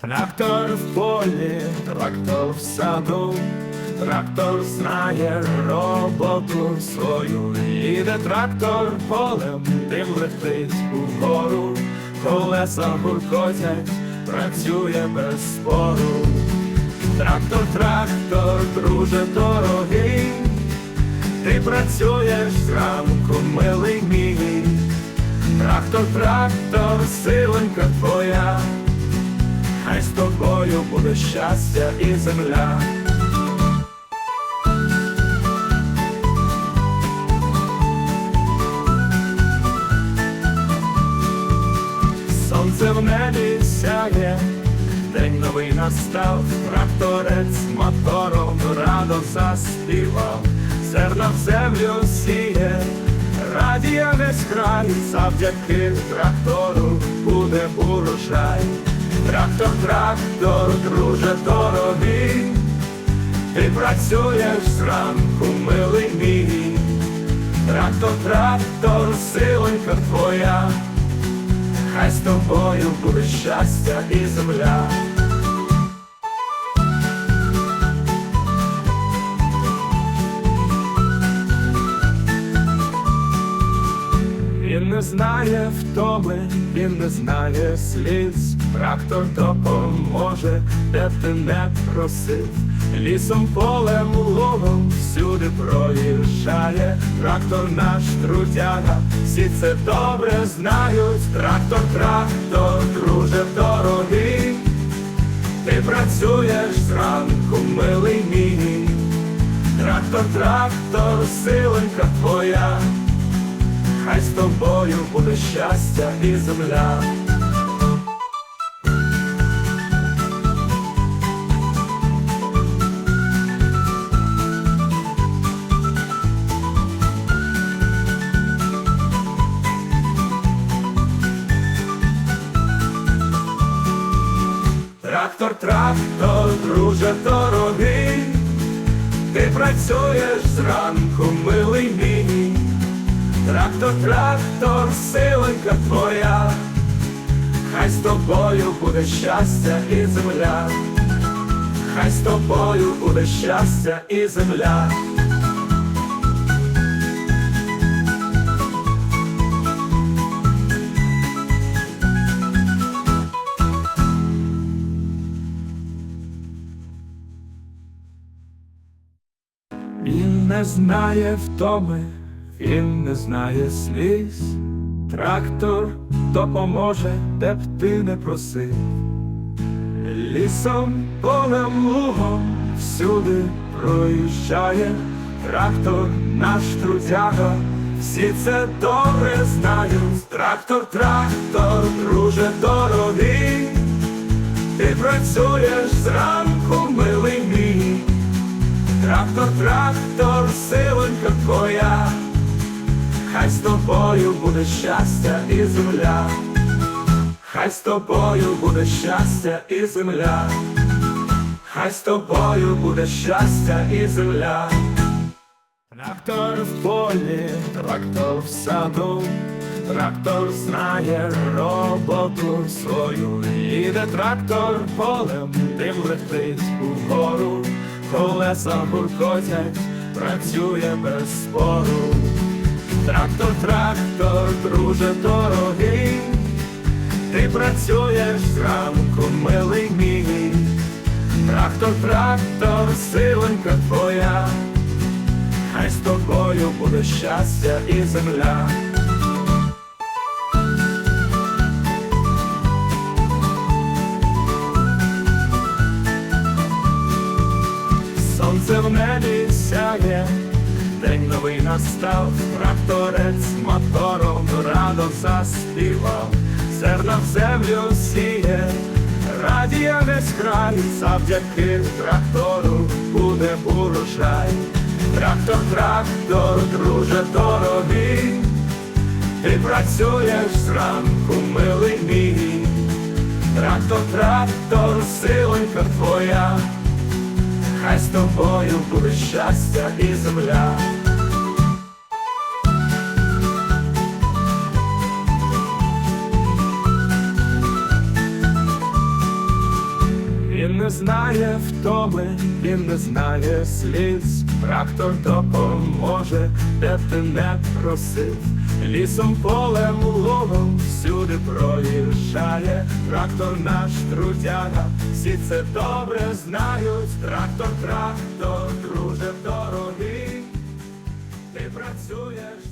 Трактор в полі, трактор в саду, трактор знає роботу свою. Їде трактор полем, дим летить угору, колеса гуркотять, працює без спору. Трактор, трактор, друже дорогий, ти працюєш зранку, милий мій. Трактор, трактор, силенька твоя. Хай з тобою буде щастя і земля. Сонце в небі сяє, день новий настав, тракторець мотором радо заспівав, зерна в землю сіє, радіє весь край, завдяки трактору буде урожай. Трактор, трактор, друже дорогий, ти працюєш зранку, милий мій. Трактор, трактор, силенька твоя, хай з тобою буде щастя і земля. Він не знає втоми, він не знає сліз. Трактор допоможе, де ти не просив. Лісом, полем, лугом всюди проїжджає. Трактор наш трудяга, всі це добре знають. Трактор, трактор, друже дорогий. Ти працюєш зранку, милий мій. Трактор, трактор, силенька твоя. Хай з тобою буде щастя і земля. Трактор, трактор, друже дорогий, ти працюєш зранку, милий мій. Трактор, трактор, силенька твоя, хай з тобою буде щастя і земля, хай з тобою буде щастя і земля. Не знає втоми, він не знає сліз. Трактор допоможе, де б ти не просив. Лісом, полем, лугом всюди проїжджає трактор, наш трудяга, всі це добре знають. Трактор, трактор, друже дорогий, ти працюєш зранку. Трактор, трактор, силенька твоя, хай з тобою буде щастя і земля, хай з тобою буде щастя і земля, хай з тобою буде щастя і земля. Трактор в полі, трактор в саду, трактор знає роботу свою. Їде трактор полем, дим летить угору, колеса гуркотять, працює без спору. Трактор, трактор, друже дорогий, ти працюєш зранку, милий мій. Трактор, трактор, силенька твоя, хай з тобою буде щастя і земля. Сяє, день новий настав, тракторець мотором радо заспівав, зерна в землю сіє, радіє весь край, завдяки трактору буде урожай. Трактор, трактор, друже дорогий, ти працюєш зранку, милий мій. Трактор, трактор, силенька твоя, хай з тобою буде щастя і земля. Не знає втоми, він не знає сліз. Трактор допоможе, де ти не просив. Лісом, полем, лугом всюди проїжджає. Трактор наш трудяга, всі це добре знають. Трактор, трактор, друже дорогий, ти працюєш